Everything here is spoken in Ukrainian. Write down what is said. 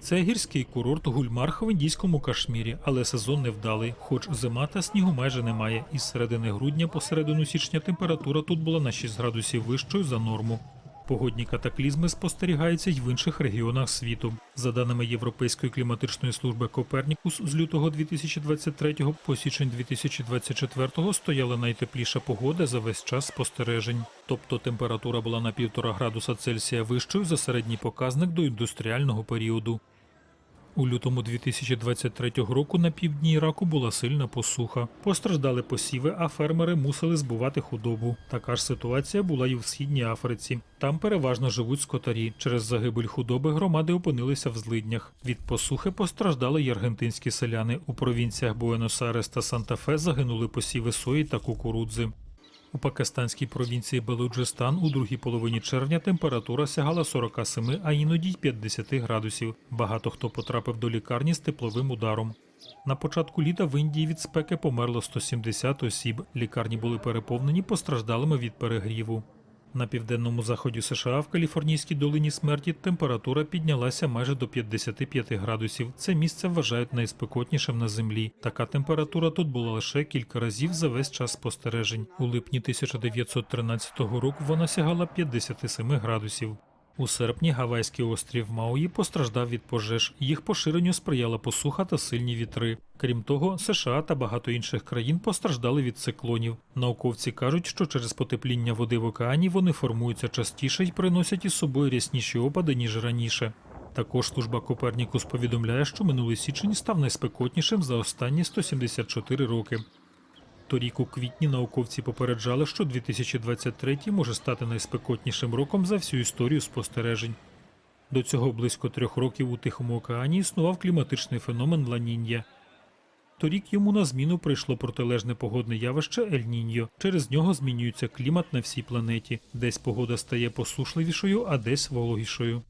Це гірський курорт Гульмарх в індійському Кашмірі, але сезон невдалий, хоч зима та снігу майже немає. Із середини грудня по середину січня температура тут була на 6 градусів вищою за норму. Погодні катаклізми спостерігаються й в інших регіонах світу. За даними Європейської кліматичної служби Копернікус, з лютого 2023 по січень 2024 стояла найтепліша погода за весь час спостережень. Тобто температура була на півтора градуса Цельсія вищою за середній показник до індустріального періоду. У лютому 2023 року на півдні Іраку була сильна посуха. Постраждали посіви, а фермери мусили збувати худобу. Така ж ситуація була і в східній Африці. Там переважно живуть скотарі. Через загибель худоби громади опинилися в злиднях. Від посухи постраждали й аргентинські селяни. У провінціях Буенос-Айрес та Санта-Фе загинули посіви сої та кукурудзи. У пакистанській провінції Белуджистан у другій половині червня температура сягала 47, а іноді й 50 градусів. Багато хто потрапив до лікарні з тепловим ударом. На початку літа в Індії від спеки померло 170 осіб. Лікарні були переповнені постраждалими від перегріву. На південному заході США в Каліфорнійській долині смерті температура піднялася майже до 55 градусів. Це місце вважають найспекотнішим на землі. Така температура тут була лише кілька разів за весь час спостережень. У липні 1913 року вона сягала 57 градусів. У серпні Гавайський острів Мауї постраждав від пожеж. Їх поширенню сприяла посуха та сильні вітри. Крім того, США та багато інших країн постраждали від циклонів. Науковці кажуть, що через потепління води в океані вони формуються частіше і приносять із собою рясніші опади ніж раніше. Також служба Копернікус повідомляє, що минулий січень став найспекотнішим за останні 174 роки. Торік у квітні науковці попереджали, що 2023 може стати найспекотнішим роком за всю історію спостережень. До цього близько трьох років у Тихому океані існував кліматичний феномен Ла-Нінья. Торік йому на зміну прийшло протилежне погодне явище Ель-Ніньо. Через нього змінюється клімат на всій планеті. Десь погода стає посушливішою, а десь вологішою.